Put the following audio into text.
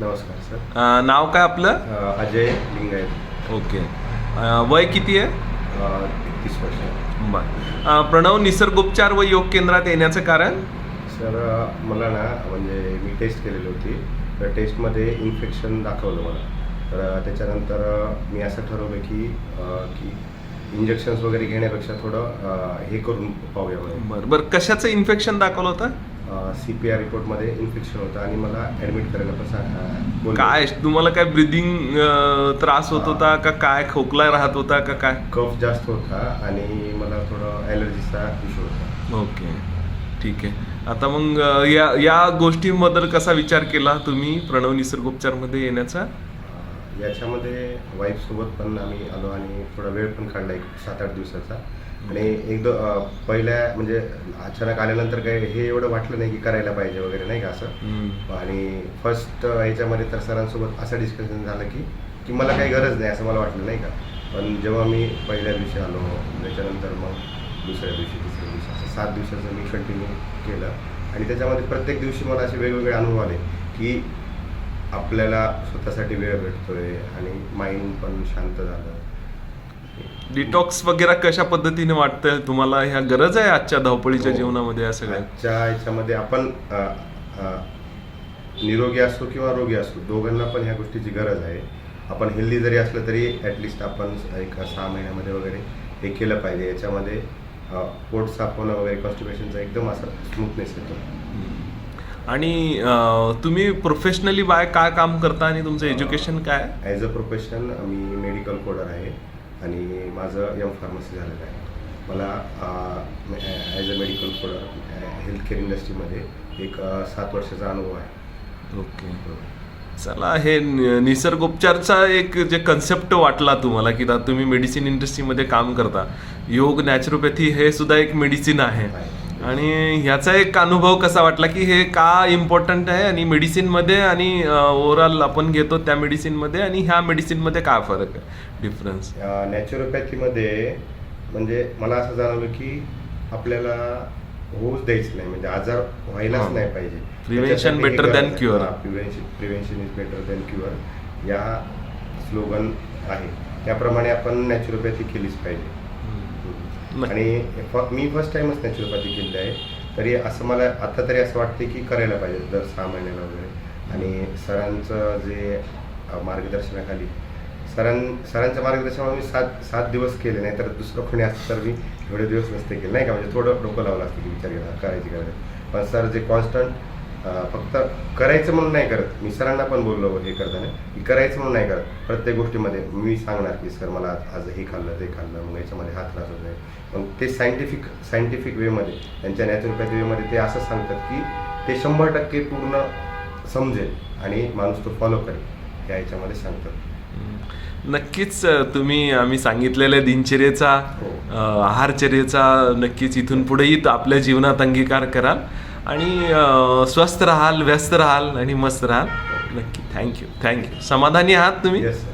नमस्कार सर. अ, नाव काय आपलं? अ, अजय लिंगायत. ओके. अ, वय किती आहे? एकतीस वर्ष. बर. अ, प्रणव निसर्गोपचार व योग केंद्रात येण्याचं कारण? सर अ, मला ना म्हणजे मी टेस्ट केलेली होती. तर टेस्टमध्ये इन्फेक्शन दाखवलं मला. तर अ, त्याच्यानंतर अ, मी असं ठरवलं की अ, की इंजेक्शन्स वगैरे घेण्यापेक्षा थोडं अ, हे करून पाहूया म्हणून. बर बर. कशाचं इन्फेक्शन दाखवलं होतं? सी पी आर रिपोर्टमध्ये इन्फेक्शन होतं आणि मला ॲडमिट करायला पण सांग बोलले. काय तुम्हाला काय ब्रिदिंग त्रास होत होता का काय? खोकला राहत होता का काय? कफ जास्त होता आणि मला थोडं ॲलर्जीचा इश्यू होता. ओके ठीक आहे. आता मग या या गोष्टींबद्दल कसा विचार केला तुम्ही प्रणव निसर्गोपचारमध्ये येण्याचा? याच्यामध्ये वाईफसोबत पण आम्ही आलो आणि थोडा वेळ पण काढला एक सात आठ दिवसाचा. आणि एकदा अं, पहिल्या म्हणजे अचानक आल्यानंतर काय हे एवढं वाटलं नाही की करायला पाहिजे वगैरे नाही का असं. आणि फर्स्ट ह्याच्यामध्ये तर सरांसोबत असं डिस्कशन झालं की की मला काही गरज नाही असं मला वाटलं नाही का? पण जेव्हा मी पहिल्या दिवशी आलो त्याच्यानंतर मग दुसऱ्या दिवशी तिसऱ्या दिवशी असं सात दिवसाचं मी कंटिन्यू केलं. आणि त्याच्यामध्ये प्रत्येक दिवशी मला असे वेगवेगळे अनुभव आले की आपल्याला स्वतःसाठी वेळ भेटतोय आणि माइंड पण शांत झालं. डिटॉक्स वगैरे कशा पद्धतीने वाटतंय तुम्हाला? ह्या गरज आहे आजच्या धावपळीच्या हो. जीवनामध्ये या सगळ्या? आजच्या याच्यामध्ये आपण अ, अ, निरोगी असो किंवा रोगी असो दोघांना पण ह्या गोष्टीची गरज आहे. आपण हेल्दी जरी असलं तरी ॲटलिस्ट आपण एक सहा महिन्यामध्ये वगैरे हे केलं पाहिजे. याच्यामध्ये अ, पोट साफ होणं वगैरे कॉन्स्टिपेशनचा एकदम असा स्मूथनेस येतो. आणि अं, तुम्ही प्रोफेशनली बाय काय काम करता आणि तुमचं एज्युकेशन काय आहे? ॲज अ प्रोफेशन मी मेडिकल कोडर आहे. आणि माझं एम फार्मसी झालेलं आहे. मला as a medical coder health care इंडस्ट्रीमध्ये एक सात वर्षाचा अनुभव आहे. ओके. चला हे निसर्गोपचारचा एक जे कन्सेप्ट वाटला तुम्हाला की तुम्ही मेडिसिन इंडस्ट्रीमध्ये काम करता. योग नॅचरोपॅथी हे सुद्धा एक मेडिसिन आहे. आणि ह्याचा एक अनुभव कसा वाटला की हे का इम्पॉर्टंट आहे आणि मेडिसिनमध्ये आणि ओव्हरऑल आपण घेतो त्या मेडिसिनमध्ये आणि ह्या मेडिसिनमध्ये काय फरक आहे? डिफरन्स नॅचरोपॅथीमध्ये म्हणजे मला असं जाणवलं की आपल्याला होऊच द्यायचं नाही म्हणजे आजार व्हायलाच. नाही पाहिजे. Prevention better than cure. Prevention prevention is better than cure या स्लोगन आहे. त्याप्रमाणे आपण नॅचरोपॅथी केलीच पाहिजे. आणि फ- मी फर्स्ट टाइमच नॅचरोपॅथी केलेली आहे. तरी असं मला आता तरी असं वाटते की करायला पाहिजे दर सहा महिन्याला वगैरे. आणि सरांचं जे मार्गदर्शनाखाली सरां सरांच्या मार्गदर्शनामुळे मी सात सात दिवस केले नाही तर दुसरं कोणी असतं तर मी एवढे दिवस नसते केले. नाही का? म्हणजे थोडं डोकं लावलं असतं की विचार केला करायची करायची पण सर जे कॉन्स्टंट फक्त करायचं म्हणून नाही करत. मी सरांना पण बोललो हे करताना की करायचं म्हणून नाही करत. प्रत्येक गोष्टीमध्ये मी सांगणार की सर मला आज हे खाल्लं ते खाल्लं मग याच्यामध्ये हा त्रास होत आहे मग ते सायंटिफिक सायंटिफिक वेमध्ये त्यांच्या नॅचरोपॅथी वेमध्ये ते असं सांगतात की ते शंभर टक्के पूर्ण समजेल आणि माणूस तो फॉलो करेल या याच्यामध्ये सांगतात. नक्कीच तुम्ही आम्ही सांगितलेल्या दिनचर्येचा हो. आहारचर्येचा नक्कीच इथून पुढेही आपल्या जीवनात अंगीकार कराल. आणि स्वस्त राहाल व्यस्त राहाल आणि मस्त राहाल. नक्की. थँक्यू थँक्यू समाधानी आहात तुम्ही? येस